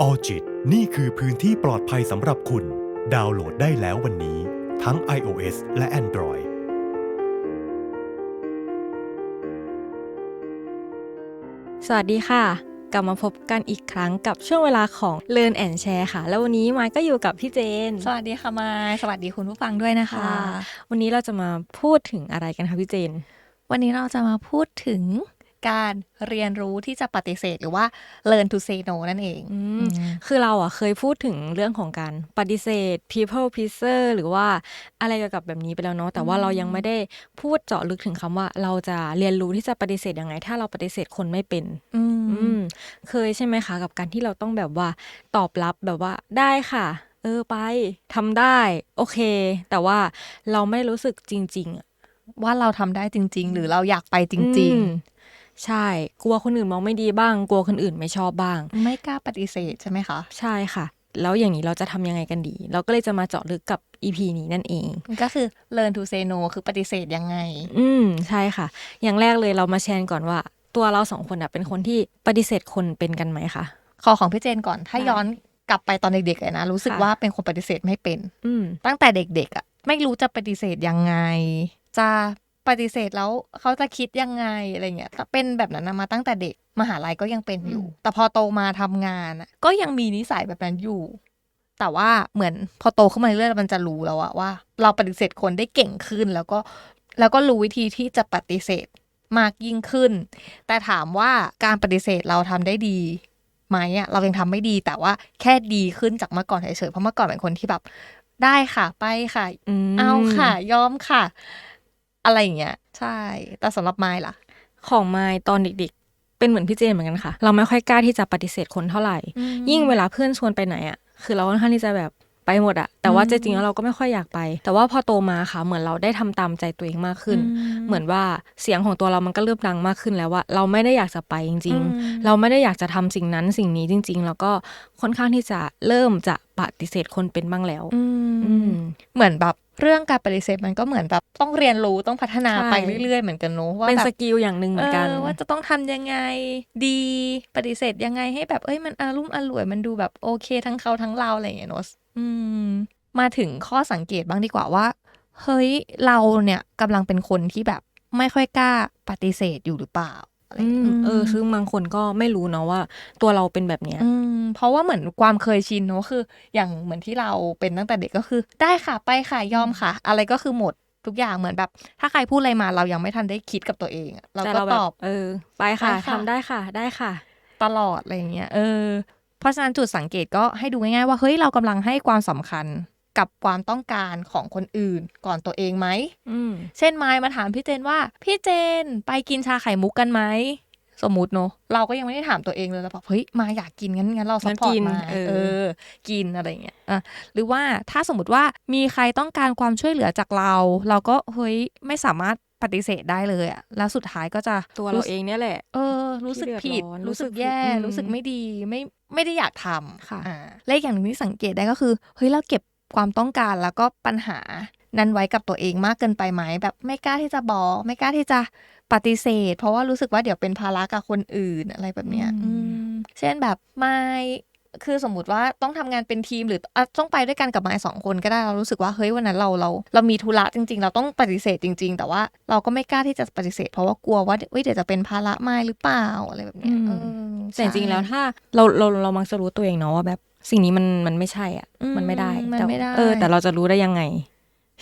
ออจิตนี่คือพื้นที่ปลอดภัยสำหรับคุณ ดาวน์โหลดได้แล้ววันนี้ ทั้ง iOS และ Android สวัสดีค่ะ กลับมาพบกันอีกครั้งกับช่วงเวลาของ Learn and Share ค่ะ แล้ววันนี้มายก็อยู่กับพี่เจน สวัสดีค่ะมายสวัสดีคุณผู้ฟังด้วยนะคะ วันนี้เราจะมาพูดถึงอะไรกันคะพี่เจน วันนี้เราจะมาพูดถึง การเรียนรู้ที่จะปฏิเสธหรือว่า learn to say no นั่นเองอืมคือเราอะเคยพูดถึงเรื่องของการปฏิเสธ people pleaser หรือว่าอะไรเกี่ยวกับแบบนี้ไปแล้วเนาะแต่ว่าเรายังไม่ได้พูดเจาะลึกถึงคำว่า เราจะเรียนรู้ที่จะปฏิเสธยังไง ถ้าเราปฏิเสธคนไม่เป็นอืมอืมเคยใช่ไหมคะ กับการที่เราต้องแบบว่าตอบรับแบบว่าได้ค่ะเออไปทำได้ โอเค แต่ว่าเราไม่รู้สึกจริงๆอะว่าเราทำได้จริง ๆ หรือเราอยากไปจริงอืม ใช่ กลัวคนอื่นมองไม่ดีบ้าง กลัวคนอื่นไม่ชอบบ้างๆไม่กล้าปฏิเสธใช่ไหมคะ ใช่ค่ะ แล้วอย่างนี้เราจะทำยังไงกันดี เราก็เลยจะมาเจาะลึกกับ EP นี้นั่นเอง ก็คือ learn to say no คือปฏิเสธยังไง อืมใช่ค่ะ อย่างแรกเลยเรามาแชร์ก่อนว่า ตัวเราสองคนอะเป็นคนที่ปฏิเสธคนเป็นกันไหมคะขอของพี่เจนก่อน ถ้าได้ย้อนกลับไปตอนเด็กๆเลยนะ รู้สึกค่ะว่าเป็นคนปฏิเสธไม่เป็น อืมตั้งแต่เด็กๆอะไม่รู้จะปฏิเสธยังไง จะ ปฏิเสธแล้วเขาจะคิดยังไงอะไรเงี้ยแต่เป็นแบบนั้นนะมาตั้งแต่เด็กมหาลัยก็ยังเป็นอยู่อืมแต่พอโตมาทำงานอะก็ยังมีนิสัยแบบนั้นอยู่ แต่ว่าเหมือนพอโตขึ้นมาเรื่อยๆมันจะรู้แล้วอะว่า เราปฏิเสธคนได้เก่งขึ้น แล้วก็แล้วก็รู้วิธีที่จะปฏิเสธมากยิ่งขึ้น แต่ถามว่าการปฏิเสธเราทำได้ดีไหมอะเรายังทำไม่ดีแต่ว่าแค่ดีขึ้นจากเมื่อก่อนเฉยๆเพราะเมื่อก่อนเป็นคนที่แบบได้ค่ะไปค่ะอืมเอาค่ะ ยอมค่ะ อะไรอย่างเงี้ยใช่ แต่สำหรับไม้ล่ะ ของมายตอนเด็กๆ เป็นเหมือนพี่เจนเหมือนกันค่ะ เราไม่ค่อยกล้าที่จะปฏิเสธคนเท่าไหร่ ยิ่งเวลาเพื่อนชวนไปไหนอะคือเราค่อนข้างที่จะแบบไปหมดอะแต่ว่าอืมจริงๆแล้วเราก็ไม่ค่อยอยากไป แต่ว่าพอโตมาค่ะ เหมือนเราได้ทำตามใจตัวเองมากขึ้น เหมือนว่าเสียงของตัวเรามันก็เริ่มดังมากขึ้นแล้วว่า เราไม่ได้อยากจะไปจริงอืมๆเราไม่ได้อยากจะทำสิ่งนั้นสิ่งนี้จริง ๆ แล้วก็ค่อนข้างที่จะเริ่มจะปฏิเสธคนเป็นบ้างแล้วอือืมมเหมือนแบบ เรื่องการปฏิเสธมันก็เหมือนแบบต้องเรียนรู้ต้องพัฒนาใช่ไปเรื่อยๆเหมือนกันเนอะว่าเป็นแบบสกิลอย่างหนึ่งเหมือนกันเออว่าจะต้องทำยังไงดีปฏิเสธยังไงให้แบบเอ้ยมันอารุ่มอร่วยมันดูแบบโอเค ทั้งเขาทั้งเราอะไรอย่างเงี้ยเนอะอืมมาถึงข้อสังเกตบ้างดีกว่าว่า เฮ้ยเราเนี่ยกำลังเป็นคนที่แบบไม่ค่อยกล้าปฏิเสธอยู่หรือเปล่า อะไรอืย่างมงี้ยเออซึ่งบางคนก็ไม่รู้เนาะว่า ตัวเราเป็นแบบเนี้ย อืมเพราะว่าเหมือนความเคยชินเนอะคือ อย่างเหมือนที่เราเป็นตั้งแต่เด็กก็คือ ได้ค่ะไปค่ะยอมค่ะ อะไรก็คือหมดทุกอย่างเหมือนแบบ ถ้าใครพูดอะไรมาเรายังไม่ทันได้คิดกับตัวเองอะเราแต่ก็เราแบตบอบ เออ ไปค่ะไปค่ะ ทำได้ค่ะได้ค่ะ ตลอดอะไรอย่างเงี้ยเออเพราะฉะนั้นจุดสังเกตก็ให้ดูง่ายๆว่าเฮ้ยเรากำลังให้ความสำคัญ กับความต้องการของคนอื่นก่อนตัวเองไหมอืมเช่นไมายมาถามพี่เจนว่า พี่เจนไปกินชาไข่มุกกันไหม สมมุติเนอะเราก็ยังไม่ได้ถามตัวเองเลยเราแบบเฮ้ยมาอยากกินงั้นงั้นเราซัพพอร์ตงั้นกินมาเออเออ กินอะไรอย่างเงี้ยอะหรือว่าถ้าสมมติว่ามีใครต้องการความช่วยเหลือจากเรา เราก็เฮ้ยไม่สามารถปฏิเสธได้เลยอะแล้วสุดท้ายก็จะตัวเราเองเนี่ยแหละ เออ รู้สึกผิดที่เดือดร้อนรู้สึกแย่รู้สึกผิดอืมรู้สึกไม่ดี ไม่ ไม่ได้อยากทำค่ะอ่าและอีกอย่างหนึ่งที่สังเกตได้ก็คือ เฮ้ย เราเก็บ ความต้องการแล้วก็ปัญหานั้นไว้กับตัวเองมากเกินไปไหมแบบไม่กล้าที่จะบอก ไม่กล้าที่จะปฏิเสธ เพราะว่ารู้สึกว่าเดี๋ยวเป็นภาระกับคนอื่นอะไรแบบเนี้ยอืมอืมเช่นแบบไม่คือสมมติว่าต้องทำงานเป็นทีมหรืออะต้องไปด้วยกันกับไม้สองคนก็ได้เรารู้สึกว่าเฮ้ยวันนั้นเราเรา เรามีธุระจริง ๆ เราต้องปฏิเสธจริง ๆ แต่ว่าเราก็ไม่กล้าที่จะปฏิเสธ เพราะว่ากลัวว่าเฮ้ยเดี๋ยวจะเป็นภาระไม้หรือเปล่าอะไรแบบเนี้ยอืมเออแต่จริงๆแล้วใช่ถ้าเราเราเรามักจะรู้ตัวเองเนาะว่าแบบ สิ่งนี้มันมันไม่ใช่อะอืมมันไม่ได้มันแต่ไม่ได้ เออ แต่เราจะรู้ได้ยังไง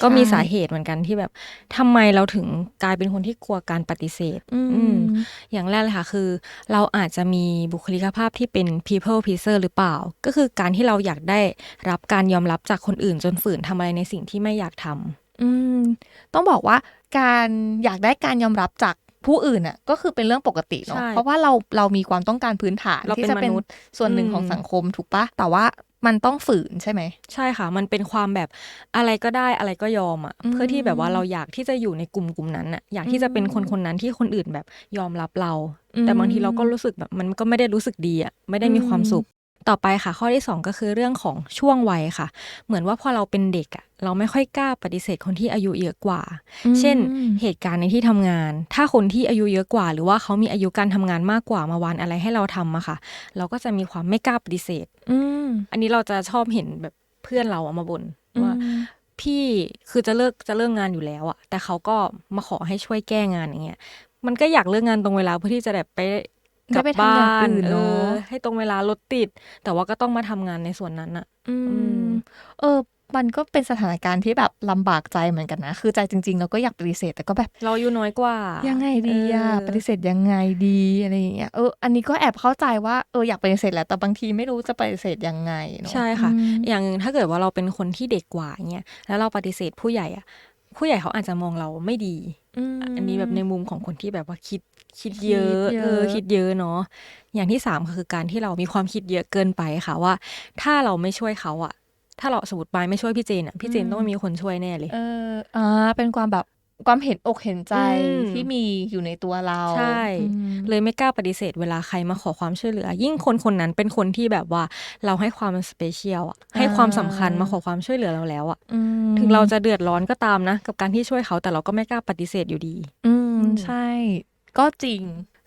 ก็ใช่มีสาเหตุเหมือนกันที่แบบทำไมเราถึงกลายเป็นคนที่กลัวการปฏิเสธ อือืมมอย่างแรกเลยค่ะ คือ เราอาจจะมีบุคลิกภาพที่เป็น people pleaser หรือเปล่า ก็คือการที่เราอยากได้รับการยอมรับจากคนอื่นจนฝืนทำอะไรในสิ่งที่ไม่อยากทำอืมต้องบอกว่าการอยากได้การยอมรับจาก ผู้อื่นอะก็คือเป็นเรื่องปกติเนาะใช่เพราะว่าเราเรามีความต้องการพื้นฐานเราที่เป็นจะเป็นมนุษย์ส่วนหนึ่งอืมของสังคมถูกปะแต่ว่ามันต้องฝืนใช่ไหม ใช่ค่ะ มันเป็นความแบบอะไรก็ได้อะไรก็ยอมอะอืมเพื่อที่แบบว่าเราอยากที่จะอยู่ในกลุ่มกลุ่มนั้นอะอยากที่จะเป็นคนคนนั้นที่คนอื่นแบบยอมรับเราอืมแต่บางทีเราก็รู้สึกแบบมันก็ไม่ได้รู้สึกดีอะไม่ได้มีความสุข ต่อไปค่ะ ข้อที่สองก็คือเรื่องของช่วงวัยค่ะ เหมือนว่าพอเราเป็นเด็กอะเราไม่ค่อยกล้าปฏิเสธคนที่อายุเยอะกว่า เช่น เหตุการณ์ในที่ทำงาน ถ้าคนที่อายุเยอะกว่า หรือว่าเขามีอายุการทำงานมากกว่ามาวานอะไรให้เราทำอะค่ะ เราก็จะมีความไม่กล้าปฏิเสธ อืมอันนี้เราจะชอบเห็นแบบเพื่อนเราอะมาบ่นว่าอืมพี่คือจะเลิกจะเลิกงานอยู่แล้วอะแต่เขาก็มาขอให้ช่วยแก้งานอย่างเงี้ยมันก็อยากเลิกงานตรงเวลาเพื่อที่จะแบบไป กลับได้ไปทำบ้าอย่างนอื่นเอเนอะอให้ตรงเวลารถติด แต่ว่าก็ต้องมาทำงานในส่วนนั้นอะอือืมมเออ มันก็เป็นสถานการณ์ที่แบบลำบากใจเหมือนกันนะ คือใจจริง ๆ เราก็อยากปฏิเสธแต่ก็แบบ เราอายุน้อยกว่ายัยังไงดีอะปฏิเสธยังไงดีอะไรอย่างเงี้ยเอออันนี้ก็แอบเข้าใจว่าเอออยากปฏิเสธแหละแต่บางทีไม่รู้จะปฏิเสธยังไงเนาะใช่ค่ะอืมอย่างหนึ่งถ้าเกิดว่าเราเป็นคนที่เด็กกว่าเงี้ยแล้วเราปฏิเสธผู้ใหญ่อะผู้ใหญ่เขาอาจจะมองเราไม่ดีมอันนี้แบบในมุมของคนที่แบบว่าคิด คิดคิดเยอะเยอะเออคิดเยอะเนาะอย่างที่สามคือการที่เรามีความคิดเยอะเกินไปค่ะว่า ถ้าเราไม่ช่วยเขาอะถ้าเราสมมติปายไม่ช่วยพี่เจนอะพี่เจนต้องมีคนช่วยแน่เลย เอออ่าเป็นความแบบความเห็นอกเห็นใจอืมที่มีอยู่ในตัวเรา ใช่อืมเลยไม่กล้าปฏิเสธเวลาใครมาขอความช่วยเหลือ ยิ่งคนคนนั้นเป็นคนที่แบบว่าเราให้ความสเปเชียลอะให้ความสำคัญมาขอความช่วยเหลือเราแล้วอะอืมถึงเราจะเดือดร้อนก็ตามนะ กับการที่ช่วยเขาแต่เราก็ไม่กล้าปฏิเสธอยู่ดี อืมอืมใช่ ก็จริง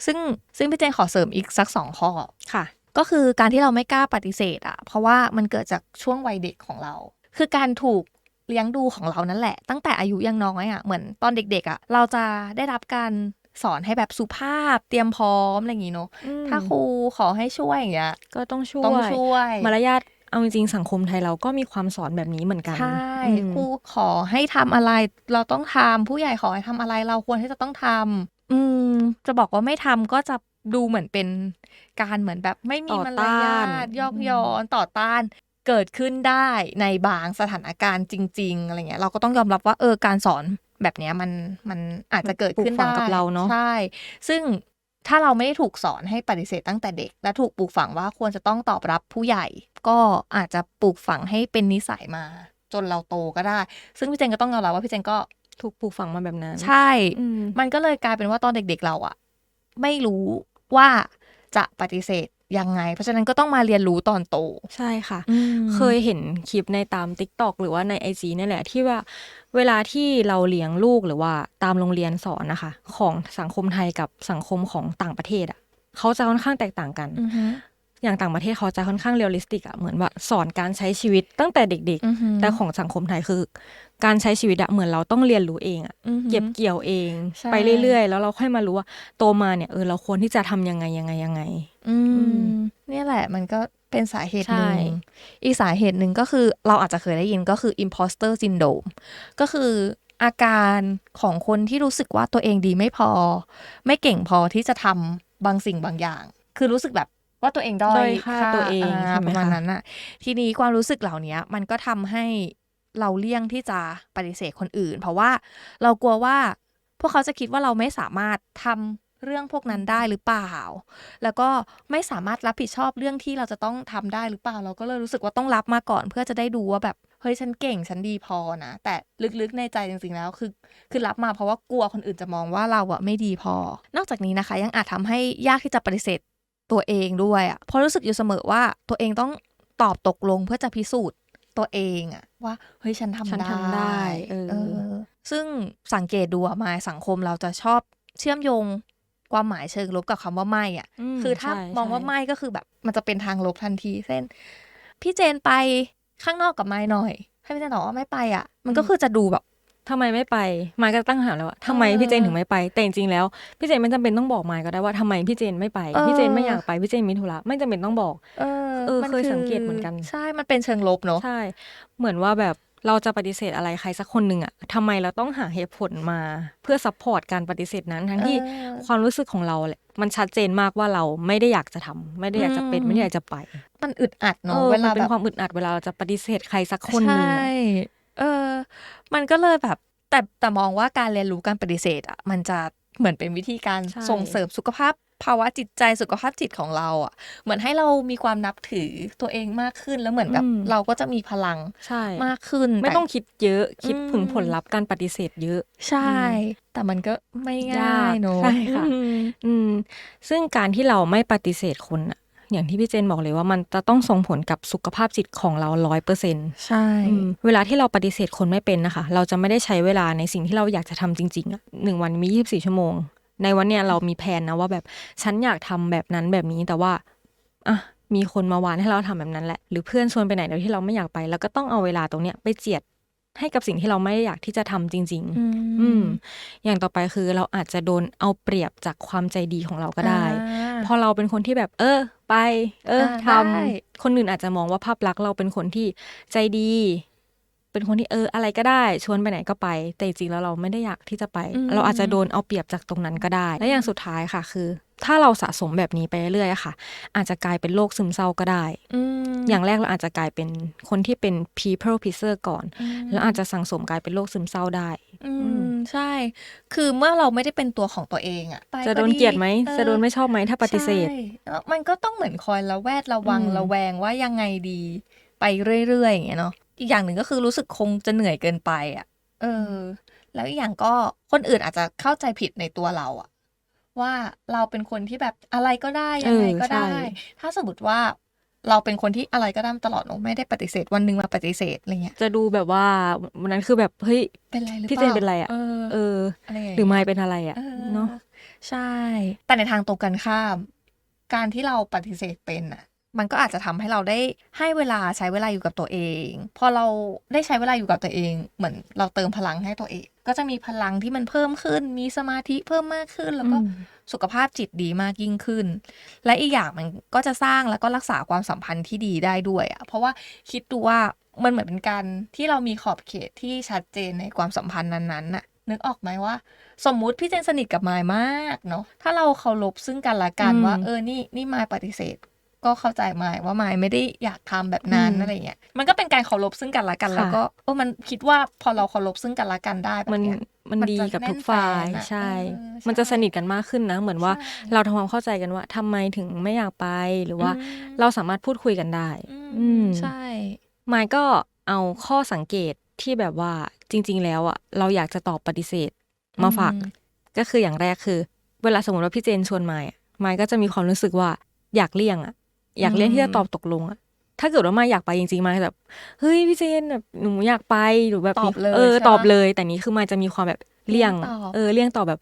ซึ่งซึ่งพี่เจนขอเสริมอีกสักสองข้อค่ะ ก็คือการที่เราไม่กล้าปฏิเสธอะ เพราะว่ามันเกิดจากช่วงวัยเด็กของเรา คือการถูกเลี้ยงดูของเรานั่นแหละ ตั้งแต่อายุยังน้อยอะเหมือนตอนเด็ก ๆอะเราจะได้รับการสอนให้แบบสุภาพเตรียมพร้อมอะไรอย่างงี้เนาะถ้าครูขอให้ช่วยอย่างเงี้ยก็ต้องช่วยต้องช่วย มารยาทเอาจริงๆสังคมไทยเราก็มีความสอนแบบนี้เหมือนกันใช่อืมครูขอให้ทำอะไร เราต้องทำผู้ใหญ่ขอให้ทำอะไร เราควรที่จะต้องทำ อืม จะบอกว่าไม่ทำก็จะดูเหมือนเป็นการเหมือนแบบไม่มีต่อมารต้ายานทยอกย้อนต่อต้าน เกิดขึ้นได้ในบางสถานการณ์จริง ๆอะไรเงี้ย เราก็ต้องยอมรับว่าเออการสอนแบบเนี้ยมันมันอาจจะเกิดขึ้นปลูกฝัได้งกับเราเนอะใช่ ซึ่งถ้าเราไม่ได้ถูกสอนให้ปฏิเสธตั้งแต่เด็ก และถูกปลูกฝังว่าควรจะต้องตอบรับผู้ใหญ่ ก็อาจจะปลูกฝังให้เป็นนิสัยมา จนเราโตก็ได้ ซึ่งพี่เจนก็ต้องยอมรับว่าพี่เจนก็ ถูกปลูกฝังมาแบบนั้น ใช่อืมมันก็เลยกลายเป็นว่าตอนเด็ก ๆ เราอะไม่รู้ว่าจะปฏิเสธยังไง เพราะฉะนั้นก็ต้องมาเรียนรู้ตอนโต ใช่ค่ะอืมเคยเห็นคลิปในตาม t ิ k t o k หรือว่าในไอจีนี่ยแหละ ที่ว่าเวลาที่เราเลี้ยงลูกหรือว่าตามโรงเรียนสอนนะคะ ของสังคมไทยกับสังคมของต่างประเทศอะเขาจะค่อนข้างแตกต่างกัน อือฮึอย่างต่างประเทศเขาจะค่อนข้างเรียลลิสติกอะเหมือนว่าสอนการใช้ชีวิตตั้งแต่เด็กอือฮึๆแต่ของสังคมไทยคือ การใช้ชีวิตอะเหมือนเราต้องเรียนรู้เองอะอือฮึเก็บเกี่ยวเองใช่ไปเรื่อย ๆ แล้วเราค่อยมารู้ว่าโตมาเนี่ยเออเราควรที่จะทำยังไงยังไงยังไง อืมอืมเนี่ยแหละมันก็เป็นสาเหตุหนึ่ใช่งอีกสาเหตุหนึ่งก็คือเราอาจจะเคยได้ยินก็คือ imposter syndrome ก็คืออาการของคนที่รู้สึกว่าตัวเองดีไม่พอ ไม่เก่งพอที่จะทำบางสิ่งบางอย่าง คือรู้สึกแบบ ว่าตัวเองด้อด้อยยค่าตัวเองาใช่ไหมประมาณคะนั้นน่ะทีนี้ความรู้สึกเหล่านี้มันก็ทำให้เราเลี่ยงที่จะปฏิเสธคนอื่น เพราะว่าเรากลัวว่าพวกเขาจะคิดว่าเราไม่สามารถทำเรื่องพวกนั้นได้หรือเปล่า แล้วก็ไม่สามารถรับผิดชอบเรื่องที่เราจะต้องทำได้หรือเปล่า เราก็เลยรู้สึกว่าต้องรับมาก่อน เพื่อจะได้ดูว่าแบบเฮ้ยฉันเก่งฉันดีพอนะ แต่ลึกๆในใจจริงๆแล้วคือ คือรับมาเพราะว่ากลัวคนอื่นจะมองว่าเราอะไม่ดีพอ นอกจากนี้นะคะ ยังอาจทำให้ยากที่จะปฏิเสธ ตัวเองด้วยอะเพราะรู้สึกอยู่เสมอว่าตัวเองต้องตอบตกลงเพื่อจะพิสูจน์ตัวเองอะว่าเฮ้ยฉันทำฉันได้ทำได้เออเออ ซึ่งสังเกตดูอะมาสังคมเราจะชอบเชื่อมโยงความหมายเชิงลบกับคำว่าไม่อะมคือถ้าใช่มองว่าใช่ ไม่ก็คือแบบ มันจะเป็นทางลบทันทีเช่นพี่เจนไปข้างนอกกับไม้หน่อย ให้พี่เจนตอบว่าไม่ไปอะมันก็คือจะดูแบบ ทำไมไม่ไปมายก็ตั้งคำถามแล้วว่าทำไมเออพี่เจนถึงไม่ไป แต่จริงๆแล้วพี่เจนไม่จำเป็นต้องบอกมายก็ได้ว่าทำไมพี่เจนไม่ไปเออพี่เจนไม่อยากไปพี่เจนมีธุระไม่จำเป็นต้องบอก เออเออมันเคยสังเกตเหมือนกัน ใช่ มันเป็นเชิงลบเนอะใช่ เหมือนว่าแบบเราจะปฏิเสธอะไรใครสักคนหนึ่งอะทำไมเราต้องหาเหตุผลมาเพื่อซัพพอร์ตการปฏิเสธนั้น ทั้งที่เออความรู้สึกของเราแหละมันชัดเจนมากว่าเราไม่ได้อยากจะทำไม่ได้อยากจะเป็นอืมไม่ได้อยากจะไป มันอึดอัดเอเนาะอเวมันลาเป็แบนบความอึดอัดเวลาเราจะปฏิเสธใครสักคนหนึ่งใช่อะ เออ มันก็เลยแบบ แต่แต่มองว่าการเรียนรู้การปฏิเสธอะมันจะเหมือนเป็นวิธีการใช่ส่งเสริมสุขภาพภาวะจิตใจสุขภาพจิตของเราอะ เหมือนให้เรามีความนับถือตัวเองมากขึ้นแล้วเหมือนแบบอืมเราก็จะมีพลังใช่มากขึ้น ไม่แต่ต้องคิดเยอะคิดอืมถึงผลลัพธ์การปฏิเสธเยอะ ใช่ แต่มันก็ไม่ง่ายากเนอะใช่ค่ะอืมอืมซึ่งการที่เราไม่ปฏิเสธคนอะ อย่างที่พี่เจนบอกเลยว่ามันจะต้องส่งผลกับสุขภาพจิตของเราร้อยเปอร์เซ็นต์ใช่ เวลาที่เราปฏิเสธคนไม่เป็นนะคะ เราจะไม่ได้ใช้เวลาในสิ่งที่เราอยากจะทำจริงๆอะหนึ่งวันมียี่สิบสี่ชั่วโมง ในวันเนี้ยเรามีแผนนะว่าแบบฉันอยากทำแบบนั้นแบบนี้แต่ว่าอะมีคนมาวานให้เราทำแบบนั้นแหละ หรือเพื่อนชวนไปไหนโดยที่เราไม่อยากไป แล้วก็ต้องเอาเวลาตรงเนี้ยไปเจียด ให้กับสิ่งที่เราไม่ได้อยากที่จะทำจริงๆอือืมอย่างต่อไปคือเราอาจจะโดนเอาเปรียบจากความใจดีของเราก็ได้อ่าพอเราเป็นคนที่แบบ เออ ไป เอออ่าทได้ำคนอื่นอาจจะมองว่าภาพลักษณ์เราเป็นคนที่ใจดี เป็นคนที่เอออะไรก็ได้ ชวนไปไหนก็ไป แต่จริงๆแล้วเราไม่ได้อยากที่จะไป เราอาจจะโดนเอาเปรียบจากตรงนั้นก็ได้ และอย่างสุดท้ายค่ะ คือ ถ้าเราสะสมแบบนี้ไปเรื่อยๆอะค่ะ อาจจะกลายเป็นโรคซึมเศร้าก็ได้อืมอย่างแรกเราอาจจะกลายเป็นคนที่เป็น people pleaser ก่อนอืมแล้วอาจจะสังสมกลายเป็นโรคซึมเศร้าได้ อืมใช่ คือเมื่อเราไม่ได้เป็นตัวของตัวเองอะไปจะโดนเกลียดไหมออจะโดนไม่ชอบไหมถ้าปฏิเสธใช่แล้วมันก็ต้องเหมือนคอยระแวดระวังอืมระแวงว่ายังไงดีไปเรื่อยๆอย่างเงี้ยเนาะ อีกอย่างหนึ่งก็คือรู้สึกคงจะเหนื่อยเกินไปอะเออ แล้วอีกอย่างก็คนอื่นอาจจะเข้าใจผิดในตัวเราอะว่าเราเป็นคนที่แบบอะไรก็ได้ยังไงก็ได้เออใช่ถ้าสมมติว่าเราเป็นคนที่อะไรก็ได้ตลอดเนอะไม่ได้ปฏิเสธวันหนึ่งมาปฏิเสธอะไรเงี้ยจะดูแบบว่าวันนั้นคือแบบเฮ้ยเป็นไรหรือเปล่าพี่เจนเป็นไรอะเออเอออะไรย่างหรือเงี้ยไม่เป็นอะไรอะเออเนาะใช่ แต่ในทางตรงกันข้าม การที่เราปฏิเสธเป็นอะ มันก็อาจจะทำให้เราได้ให้เวลาใช้เวลาอยู่กับตัวเอง พอเราได้ใช้เวลาอยู่กับตัวเอง เหมือนเราเติมพลังให้ตัวเอง ก็จะมีพลังที่มันเพิ่มขึ้น มีสมาธิเพิ่มมากขึ้น แล้วก็อืมสุขภาพจิตดีมากยิ่งขึ้น และอีกอย่างมันก็จะสร้างแล้วก็รักษาความสัมพันธ์ที่ดีได้ด้วยอะเพราะว่าคิดดูว่ามันเหมือนเป็นการที่เรามีขอบเขตที่ชัดเจนในความสัมพันธ์นั้นๆน่ะนึกออกไหมว่า สมมุติพี่เจนสนิทกับมายมากเนาะถ้าเราเคารพซึ่งกันและกันอืมว่า เออนี่นี่มายปฏิเสธ ก็เข้าใจมายว่ามายไม่ได้อยากทำแบบนั้นอืมอะไรเงี้ยมันก็เป็นการเคารพซึ่งกันและกันค่ะแล้วก็เออมันคิดว่าพอเราเคารพซึ่งกันและกันได้แบบมันเนี้ยมันมันดีจะกับทุกแน่นฝ่ายแฟนอะใช่เออมันจะใช่สนิทกันมากขึ้นนะ เหมือนว่าใช่เราทำความเข้าใจกันว่าทำไมถึงไม่อยากไปหรือว่าอืมเราสามารถพูดคุยกันได้ อือืมมใช่มายก็เอาข้อสังเกตที่แบบว่าจริง ๆ แล้วอะเราอยากจะตอบปฏิเสธมาฝากอืมก็คืออย่างแรกคือ เวลาสมมติว่าพี่เจนชวนมายอะมายก็จะมีความรู้สึกว่าอยากเลี่ยงอะ อยากเลี่ยงที่จะตอบตกลงอะถ้าเกิดว่ามายอยากไปจริงๆมายแบบเฮ้ยพี่เจนแบบหนูอยากไปหรือแบบตอบเลยเออใช่ปะตอบเลย แต่นี้คือมายจะมีความแบบเลี่ยงเลี่ยงตอบเออเลี่ยงตอบแบบ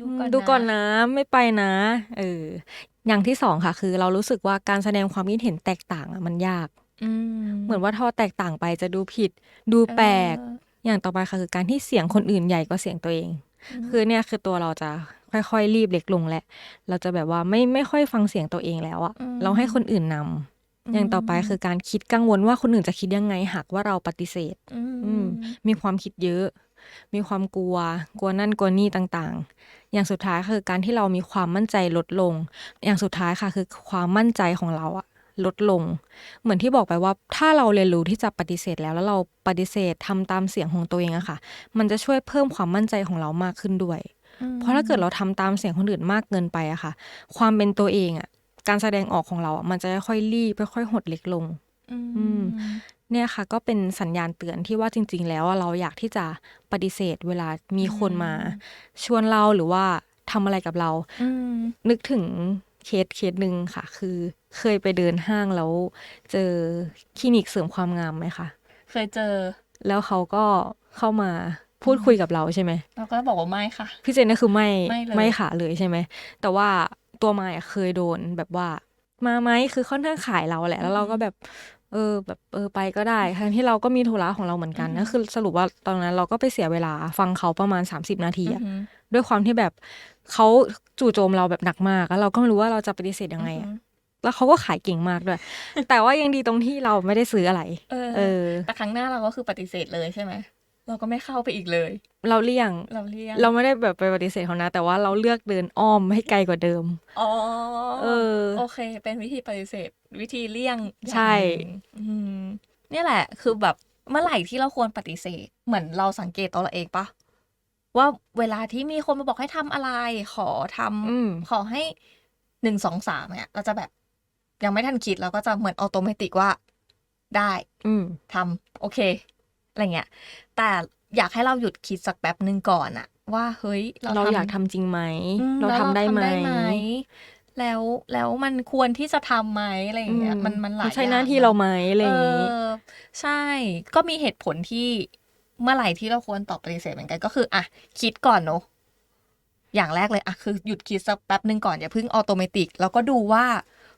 ดูก่อนดูก่อนนะนะไม่ไปนะ เออ อย่างที่สองค่ะ คือเรารู้สึกว่าการแสดงความคิดเห็นแตกต่างอะมันยากอืมเหมือนว่าทอแตกต่างไปจะดูผิด ดูแปลกเอออย่างต่อไปค่ะคือการที่เสียงคนอื่นใหญ่กว่าเสียงตัวเอง คือเนี่ยคือตัวเราจะค่อยๆ รีบเล็กลงแหละ เราจะแบบว่าไม่ไม่ค่อยฟังเสียงตัวเองแล้วอะอืมเราให้คนอื่นนำอย่างต่อไปคือการคิดกังวลว่าคนอื่นจะคิดยังไงหากว่าเราปฏิเสธ อืมมีความคิดเยอะ มีความกลัว กลัวนั่นกลัวนี่ต่างๆ อย่างสุดท้ายคือการที่เรามีความมั่นใจลดลง อย่างสุดท้ายค่ะคือความมั่นใจของเราอะ ลดลง เหมือนที่บอกไปว่าถ้าเราเรียนรู้ที่จะปฏิเสธแล้วแล้วเราปฏิเสธทำตามเสียงของตัวเองอะค่ะ มันจะช่วยเพิ่มความมั่นใจของเรามากขึ้นด้วยอืมเพราะถ้าเกิดเราทำตามเสียงคนอื่นมากเกินไปอะค่ะ ความเป็นตัวเองอะการแสดงออกของเราอะมันจะค่อยๆรีบค่อยๆหดเล็กลงอืมอืมเนี่ยค่ะ ก็เป็นสัญญาณเตือนที่ว่าจริง ๆ แล้วอะเราอยากที่จะปฏิเสธเวลามีคนมา ชวนเราหรือว่าทำอะไรกับเราอืมนึกถึง เคสเคสหนึ่งค่ะ คือเคยไปเดินห้างแล้ว เจอคลินิกเสริมความงามไหมคะเคยเจอ แล้วเขาก็เข้ามาพูดคุยกับเราใช่ไหมเราก็บอกว่าไม่ค่ะ พี่เจนนี่คือไม่ไม่เลย ไม่ค่ะเลยใช่ไหม แต่ว่าตัวมายอะเคยโดนแบบว่า มาไหมคือค่อนข้างขายเราแหละ แล้วเราก็แบบ เออ แบบเออไปก็ได้ทั้งที่เราก็มีธุระของเราเหมือนกันนะคือสรุปว่าตอนนั้นเราก็ไปเสียเวลาฟังเขาประมาณ 30 นาทีอะอือหือ ด้วยความที่แบบเขาจู่โจมเราแบบหนักมากแล้วเราก็ไม่รู้ว่าเราจะปฏิเสธยังไงอะแล้วเขาก็ขายเก่งมากด้วย แต่ว่ายังดีตรงที่เราไม่ได้ซื้ออะไร เออเออแต่ครั้งหน้าเราก็คือปฏิเสธเลยใช่ไหม เราก็ไม่เข้าไปอีกเลย เราเลี่ยง เราเรียกเราไม่ได้แบบไปปฏิเสธเขานะ แต่ว่าเราเลือกเดินอ้อมให้ไกลกว่าเดิม อ๋อ เออ โอเค เป็นวิธีปฏิเสธ วิธีเลี่ยงอย่างใช่หนึ่งอืมเนี่ยแหละ คือแบบเมื่อไหร่ที่เราควรปฏิเสธ เหมือนเราสังเกตตัวเราเองปะ ว่าเวลาที่มีคนมาบอกให้ทำอะไร ขอทำอืม ขอให้หนึ่งสองสามเนี่ย เราจะแบบยังไม่ทันคิดเราก็จะเหมือนออโตเมติกว่าได้ อืม ทำโอเค อะไรเงี้ย แต่อยากให้เราหยุดคิดสักแป๊บหนึ่งก่อนอะว่าเฮ้ยเราอยากทำจริงไหม อืมเราแล้วทำได้ไหมไหมแล้วแล้วมันควรที่จะทำไหมอะไรอย่างเงี้ยอืมันมันหลายใช่อย่งหน้าที่เราไหมอะไรอย่างนี้ เออใช่ ก็มีเหตุผลที่ เมื่อไหร่ที่เราควรตอบปฏิเสธเหมือนกันก็คืออะคิดก่อนเนอะอย่างแรกเลยอะคือหยุดคิดสักแป๊บหนึ่งก่อนอย่าเพิ่งออโตเมติกแล้วก็ดูว่า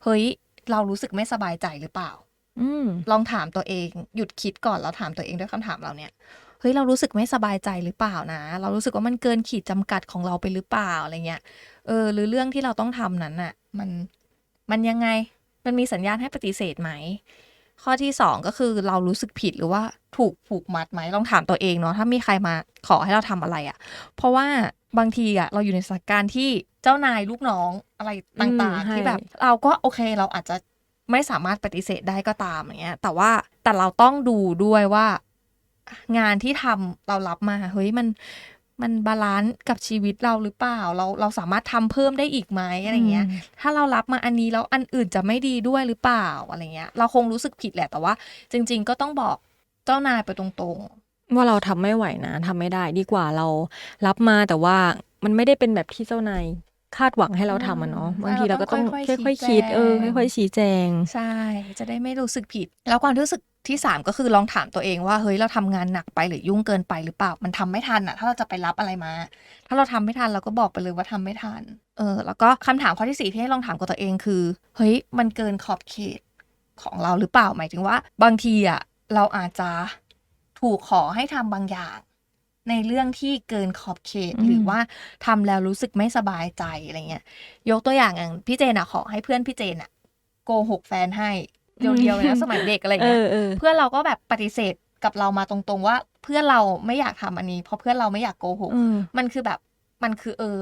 เฮ้ย เรารู้สึกไม่สบายใจหรือเปล่า อืมลองถามตัวเอง หยุดคิดก่อนแล้วถามตัวเองด้วยคำถามเราเนี่ยเฮ้ยเรารู้สึกไม่สบายใจหรือเปล่านะ เรารู้สึกว่ามันเกินขีดจำกัดของเราไปหรือเปล่าอะไรเงี้ยเออ หรือเรื่องที่เราต้องทำนั้นน่ะ มันมันยังไงมันมีสัญญาณให้ปฏิเสธไหม ข้อที่สองก็คือเรารู้สึกผิดหรือว่าถูกผูกมัดไหมลองถามตัวเองเนาะถ้ามีใครมาขอให้เราทำอะไรอะ่ะ เพราะว่าบางทีอะ่ะเราอยู่ในสถานการณ์ที่เจ้านายลูกน้องอะไรต่างอืมๆใช่ที่แบบ เราก็โอเคเราอาจจะไม่สามารถปฏิเสธได้ก็ตามอย่างเงี้ย แต่ว่าแต่เราต้องดูด้วยว่างานที่ทำเรารับมาเฮ้ยมัน มันบาลานซ์กับชีวิตเราหรือเปล่า เราเราสามารถทำเพิ่มได้อีกไหมอะไรเงี้ย ถ้าเรารับมาอันนี้แล้วอันอื่นจะไม่ดีด้วยหรือเปล่าอะไรเงี้ย เราคงรู้สึกผิดแหละแต่ว่า จริง ๆ ก็ต้องบอกเจ้านายไปตรงว่าเราทำไม่ไหวนะทำไม่ได้ดีกว่าเรารับมาแต่ว่ามันไม่ได้เป็นแบบที่เจ้านาย คาดหวังให้เราทำอะเนาะอืมบางทีเราก็ต้องเราต้องค่ค่อยอยๆๆคิดเออชี้แจงค่อยๆชี้แจงๆใช่ จะได้ไม่รู้สึกผิด แล้วความรู้สึกที่สามก็คือลองถามตัวเองว่าเฮ้ยเราทำงานหนักไปหรือยุ่งเกินไปหรือเปล่ามันทำไม่ทันอะถ้าเราจะไปรับอะไรมา ถ้าเราทำไม่ทันเราก็บอกไปเลยว่าทำไม่ทัน เออ แล้วก็คำถามข้อที่สี่ที่ให้ลองถามกับตัวเองคือ เฮ้ยมันเกินขอบเขตของเราหรือเปล่าหมายถึงว่า บางทีอะเราอาจจะถูกขอให้ทำบางอย่าง ในเรื่องที่เกินขอบเขตอืมหรือว่าทำแล้วรู้สึกไม่สบายใจอะไรเงี้ยยกตัวอย่างอย่างพี่เจนอะขอให้เพื่อนพี่เจนอะโกหกแฟนให้เดียวๆเลยนะสมัยเด็กอะไรเอเงี้ยอเออเพื่อนเราก็แบบปฏิเสธกับเรามาตรงๆว่าเพื่อนเราไม่อยากทำอันนี้ เพราะเพื่อนเราไม่อยากโกหกอืมมันคือแบบมันคือเออ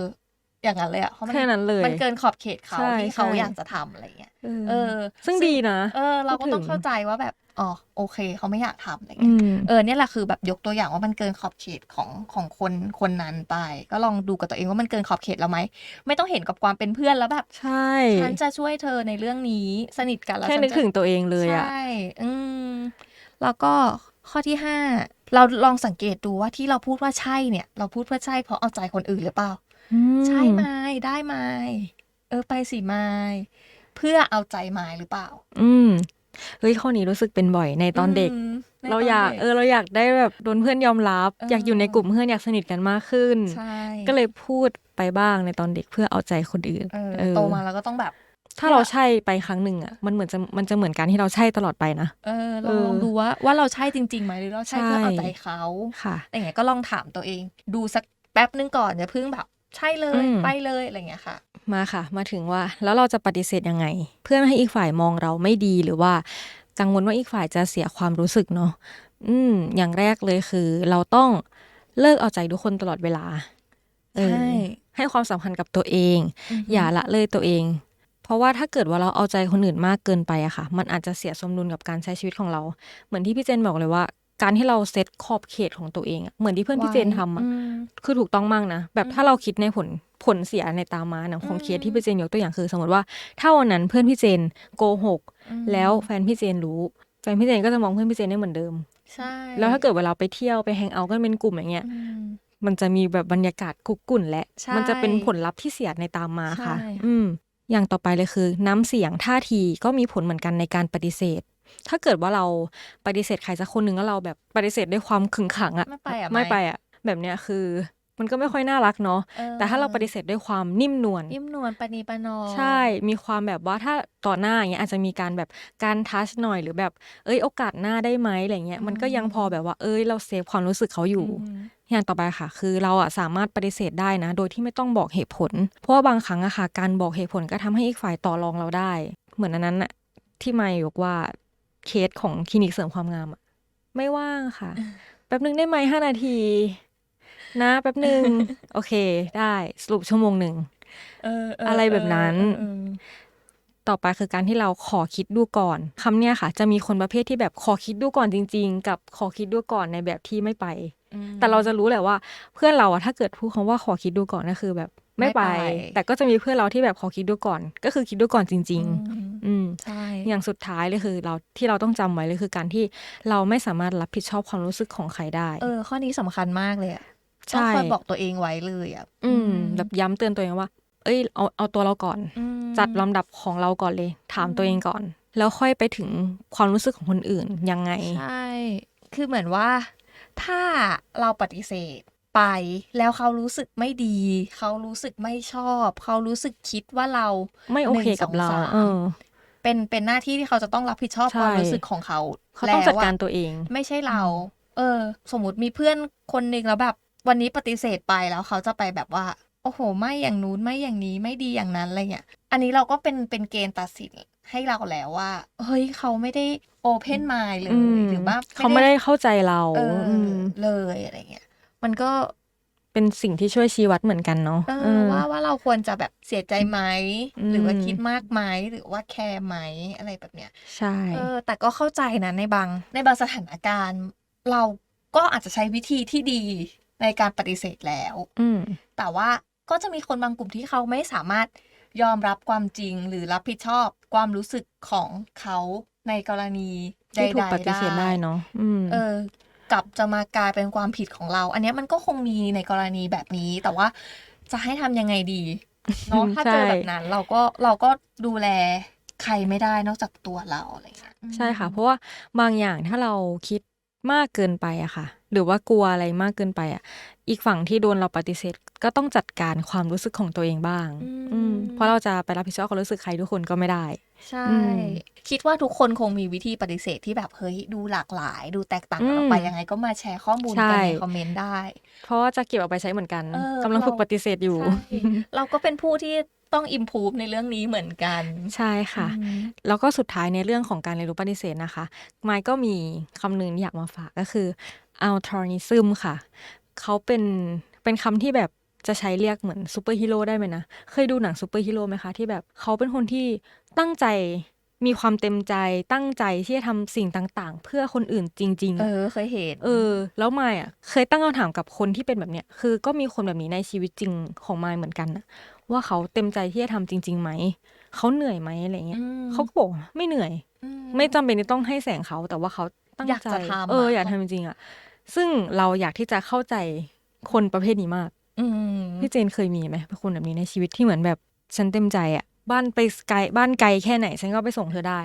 อย่างนั้นเลยอะเพราะมัแค่นั้นเลยมันเกินขอบเขตเขาใช่ที่เขาใช่อยากจะทำอะไรเงี้ยเออเออซึ่งซึ่งดีนะเออ เราก็พูดถึงต้องเข้าใจว่าแบบอ๋อโอเค เขาไม่อยากทำอะไรอืเงี้ยมเออเนี่ยแหละคือแบบยกตัวอย่างว่ามันเกินขอบเขตของของคนคนนั้นไป ก็ลองดูกับตัวเองว่ามันเกินขอบเขตเราไหมไม่ต้องเห็นกับความเป็นเพื่อนแล้วแบบใช่ฉันจะช่วยเธอในเรื่องนี้สนิทกันแล้วแค่ฉันึกจะถึงตัวเองเลยอะใช่อืมแล้วก็ข้อที่ห้าเราลองสังเกตดูว่าที่เราพูดว่าใช่เนี่ย เราพูดเพื่อใช่เพราะเอาใจคนอื่นหรือเปล่า ใช่ไหมได้ไหมเออ ไปสิไมเพื่อเอาใจไม้หรือเปล่า อืม เฮ้ย ข้อนี้รู้สึกเป็นบ่อยในตอนเด็ก มในเราตนอยากด็เออ เราอยากได้แบบโดนเพื่อนยอมรับ เออออยากอยู่ในกลุ่มเพื่อนอยากสนิทกันมากขึ้น ใช่ ก็เลยพูดไปบ้างในตอนเด็กเพื่อเอาใจคนอื่น เออเออโตมาแล้วก็ต้องแบบ ถ้าเราใช่ไปครั้งหนึ่งอะ มันเหมือนจะ มันจะเหมือนการที่เราใช่ตลอดไปนะ เออลเอองอลองดูว่าว่าเราใช่จริงๆไหมหรือเราใช่เพื่อใช่เอาใจเขาค่ะอะไรเงี้ยก็ลองถามตัวเอง ดูสักแป๊บนึงก่อนอย่าเพิ่งแบบ ใช่เลยอืมไปเลยอะไรเงี้ยค่ะ มาค่ะ มาถึงว่าแล้วเราจะปฏิเสธยังไง เพื่อไม่ให้อีกฝ่ายมองเราไม่ดีหรือว่ากังวลว่าอีกฝ่ายจะเสียความรู้สึกเนาะอืม อย่างแรกเลยคือ เราต้องเลิกเอาใจทุกคนตลอดเวลาเออใช่ให้ความสำคัญกับตัวเองอือฮึอย่าละเลยตัวเอง เพราะว่าถ้าเกิดว่าเราเอาใจคนอื่นมากเกินไปอะค่ะ มันอาจจะเสียสมดุลกับการใช้ชีวิตของเรา เหมือนที่พี่เจนบอกเลยว่า การที่เราเซตขอบเขตของตัวเองอะเหมือนที่เพื่อนพี่เจนทำอะอืมคือถูกต้องมากนะ แบบอืมถ้าเราคิดในผลผลเสียในตามมาหนังของอืมเคสที่พี่เจนยกตัวอย่างคือ สมมติว่าถ้าวันนั้นเพื่อนพี่เจนโกหกอืมแล้วแฟนพี่เจนรู้ แฟนพี่เจนก็จะมองเพื่อนพี่เจนได้เหมือนเดิมใช่แล้วถ้าเกิดเวลาไปเที่ยวไปแฮงเอาท์กันเป็นกลุ่มอย่างเงี้ยอืมมันจะมีแบบบรรยากาศกุกกุ่นและใช่มันจะเป็นผลลัพธ์ที่เสียในตามมาค่ะใช่อืมอย่างต่อไปเลยคือ น้ำเสียงท่าทีก็มีผลเหมือนกันในการปฏิเสธ ถ้าเกิดว่าเราปฏิเสธใครสักคนหนึ่งแล้วเราแบบปฏิเสธด้วยความขึงขังอะไม่ไปอะไม่ไปอะแบบเนี้ยคือมันก็ไม่ค่อยน่ารักเนาะออแต่ถ้าเราปฏิเสธด้วยความนิ่มนวลนิ่มนวลปณีประนอมใช่ มีความแบบว่าถ้าต่อหน้าอย่างเงี้ยอาจจะมีการแบบการทัชหน่อยหรือแบบเอ้ยโอกาสหน้าได้ไหมอะไรเงี้ยมันก็ยังพอแบบว่า เอ้ยเราเซฟความรู้สึกเขาอยู่อืมอย่างต่อไปค่ะ คือเราอะสามารถปฏิเสธได้นะ โดยที่ไม่ต้องบอกเหตุผล เพราะว่าบางครั้งอะค่ะการบอกเหตุผลก็ทำให้อีกฝ่ายต่อรองเราได้ เหมือนอันนั้นอะที่ไม่ยกว่า เคสของคลินิกเสริมความงามอะไม่ว่างค่ะ แป๊บนึงได้ไหมห้านาที นะ แป๊บนึง โอเค ได้สรุปชั่วโมงหนึ่งเออเอะไรแบบนั้นเออต่อไปคือการที่เราขอคิดดูก่อนคำเนี้ยค่ะ จะมีคนประเภทที่แบบขอคิดดูก่อนจริง ๆ กับขอคิดดูก่อนในแบบที่ไม่ไปอืมแต่เราจะรู้แหละว่า เพื่อนเราอะถ้าเกิดพูดคำว่าขอคิดดูก่อนก็คือแบบ ไม่ไปไม่ไป แต่ก็จะมีเพื่อนเราที่แบบขอคิดดูก่อน ก็คือคิดดูก่อนจริงอืมๆอืมใช่อย่างสุดท้ายเลยคือเราที่เราต้องจำไว้เลยคือการที่เราไม่สามารถรับผิดชอบความรู้สึกของใครได้ เออ ข้อนี้สำคัญมากเลยอะใช่ต้องคอยบอกตัวเองไว้เลยอะอืมแบบย้ำเตือนตัวเองว่า เอ้ยเอาเอาตัวเราก่อนอืมจัดลำดับของเราก่อนเลย ถามตัวเองก่อน แล้วค่อยไปถึงความรู้สึกของคนอื่นยังไง ใช่ คือเหมือนว่า ถ้าเราปฏิเสธ ไป แล้วเขารู้สึกไม่ดี เขารู้สึกไม่ชอบ เขารู้สึกคิดว่าเราไม่โอเคกับเราหนึ่งสองสามเออเป็นเป็นหน้าที่ที่เขาจะต้องรับผิดชอบใช่ความรู้สึกของเขาเขาต้องจัดการแล้วะตัวเอง ไม่ใช่เรา เออ สมมติมีเพื่อนคนหนึ่งแล้วแบบ วันนี้ปฏิเสธไปแล้วเขาจะไปแบบว่า โอ้โห ไม่อย่างนู้นไม่อย่างนี้ไม่ดีอย่างนั้นอะไรเงี้ยอันนี้เราก็เป็นเป็นเกณฑ์ตัดสินให้เราแล้วว่า เฮ้ยเขาไม่ได้โอเพนมายเลยอืมหรือว่าเขาไม่ได้เข้าใจเราเอออมเลยอะไรเงี้ย มันก็เป็นสิ่งที่ช่วยชี้วัดเหมือนกันเนาะเอเอออว่าว่าเราควรจะแบบเสียใจไหมอืมหรือว่าคิดมากไหมหรือว่าแคร์ไหมอะไรแบบเนี้ยใช่เออแต่ก็เข้าใจนะในบาง ในบางสถานการณ์ เราก็อาจจะใช้วิธีที่ดีในการปฏิเสธแล้ว อืมแต่ว่าก็จะมีคนบางกลุ่มที่เขาไม่สามารถยอมรับความจริงหรือรับผิดชอบความรู้สึกของเขาในกรณีใดที่ถูกๆปฏิเสธได้เนาะอืมเออ กลับจะมากลายเป็นความผิดของเรา อันเนี้ยมันก็คงมีในกรณีแบบนี้ แต่ว่าจะให้ทำยังไงดีเนาะถ้าเจอแบบนั้น เราก็เราก็ดูแลใครไม่ได้นอกจากตัวเราอะไรอย่างเงี้ยใช่ค่ะ เพราะว่าบางอย่างถ้าเราคิดมากเกินไปอะค่ะ หรือว่ากลัวอะไรมากเกินไปอะอีกฝั่งที่โดนเราปฏิเสธ ก็ต้องจัดการความรู้สึกของตัวเองบ้าง อืมเพราะเราจะไปรับผิดชอบความรู้สึกใครทุกคนก็ไม่ได้ ใช่อืมคิดว่าทุกคนคงมีวิธีปฏิเสธที่แบบเฮ้ยดูหลากหลาย ดูแตกต่างกันออกไปอืมยังไงก็มาแชร์ข้อมูลใช่กันในคอมเมนต์ได้ เพราะว่าจะเก็บเอาไปใช้เหมือนกันเออกำลังฝึกเราปฏิเสธอยู่ใช่เราก็เป็นผู้ที่ต้องอิมพูฟในเรื่องนี้เหมือนกัน ใช่ค่ะอืมแล้วก็สุดท้ายในเรื่องของการเรียนรู้ปฏิเสธนะคะ ไมค์ก็มีคำหนึ่งที่อยากมาฝากก็คือ altruism ค่ะ เขาเป็นเป็นคำที่แบบจะใช้เรียกเหมือนซูเปอร์ฮีโร่ได้ไหมนะ เคยดูหนังซูเปอร์ฮีโร่ไหมคะ ที่แบบเขาเป็นคนที่ตั้งใจมีความเต็มใจตั้งใจที่จะทำสิ่งต่างๆ เพื่อคนอื่นจริง ๆ เออะอเคยเห็น เออ แล้วมายอะ เคยตั้งคำถามกับคนที่เป็นแบบเนี้ย คือก็มีคนแบบนี้ในชีวิตจริงของมายเหมือนกันนะว่าเขาเต็มใจที่จะทำจริง ๆ ไหม เขาเหนื่อยไหมอะไรเงี้ยอืมเขาก็บอกว่าไม่เหนื่อยอืไม่จำเป็นที่ต้องให้แสงเขาแต่ว่าเขา ตั้งอยากใจจะทำเอออะอยากทำจริงๆอะ ซึ่งเราอยากที่จะเข้าใจคนประเภทนี้มาก อืมพี่เจนเคยมีไหมคนแบบนี้ในชีวิตที่เหมือนแบบฉันเต็มใจอะบ้านไปไกลบ้านไกลแค่ไหน ฉันก็ไปส่งเธอได้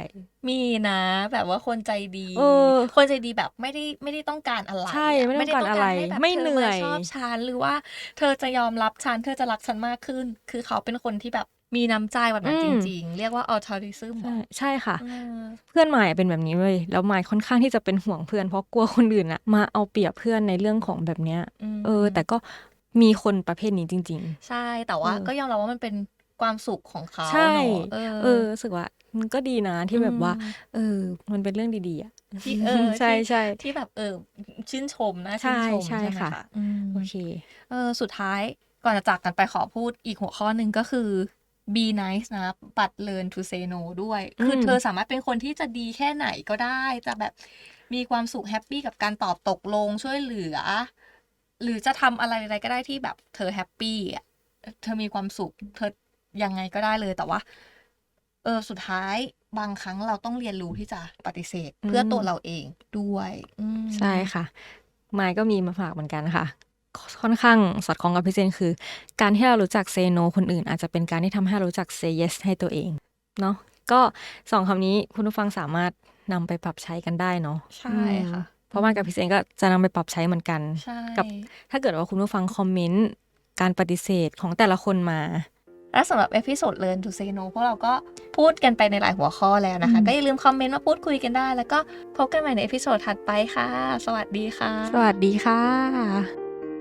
มีนะ แบบว่าคนใจดีเออคนใจดีแบบไม่ได้ไม่ได้ต้องการอะไร ใช่ ไม่ได้ต้องการอะไรให้แบบไม่ธเหนื่อยาชอบฉันหรือว่า เธอจะยอมรับฉันเธอจะรักฉันมากขึ้น คือเขาเป็นคนที่แบบ มีน้ำใจแบบนั้นจริง ๆ เรียกว่า altruism ใช่ใช่ค่ะเออเพื่อนมายเป็นแบบนี้เลยแล้วมายค่อนข้างที่จะเป็นห่วงเพื่อนเพราะกลัวคนอื่นอะมาเอาเปรียบเพื่อนในเรื่องของแบบเนี้ยมเออ แต่ก็มีคนประเภทนี้จริงใช่แต่ว่าเออก็ยอมรับว่ามันเป็นความสุขของเขาๆใช่เนอะเออรู้สึกว่ามันก็ดีนะที่แบบว่าอืมเออ มันเป็นเรื่องดีๆอะที่เออใช่ที่ใช่ที่แบบเออชื่นชมนะใช่ชื่นชมใช่ใช่ไหมค่ะคะอืมโอเคเออสุดท้ายก่อนจะจากกันไปขอพูดอีกหัวข้อหนึ่งก็คือ be nice นะ but learn to say no ด้วย คืออืมเธอสามารถเป็นคนที่จะดีแค่ไหนก็ได้ จะแบบมีความสุขแฮปปี้กับการตอบตกลงช่วยเหลือ หรือจะทำอะไรอะไรก็ได้ที่แบบเธอแฮปปี้อะเธอมีความสุข เธอยังไงก็ได้เลยแต่ว่า เออสุดท้ายบางครั้งเราต้องเรียนรู้ที่จะปฏิเสธ เพื่อตัวเราเองด้วยอืมใช่ค่ะมายก็มีมาฝากเหมือนกันค่ะ ค่อนข้างสอดคล้องกับพี่เจนคือ การที่เรารู้จักเซโนคนอื่น อาจจะเป็นการที่ทำให้เรารู้จักเซเยสให้ตัวเองเนาะก็สองคำนี้คุณผู้ฟังสามารถนำไปปรับใช้กันได้เนาะใช่ค่ะอืมเพราะว่ากับพี่เจนก็จะนำไปปรับใช้เหมือนกันใช่กับ ถ้าเกิดว่าคุณผู้ฟังคอมเมนต์การปฏิเสธของแต่ละคนมาและสำหรับเอพิโซด Learn to Say No พวกเราก็พูดกันไปในหลายหัวข้อแล้วนะคะอืมก็อย่าลืมคอมเมนต์มาพูดคุยกันได้ แล้วก็พบกันใหม่ในเอพิโซดถัดไปค่ะ สวัสดีค่ะ สวัสดีค่ะ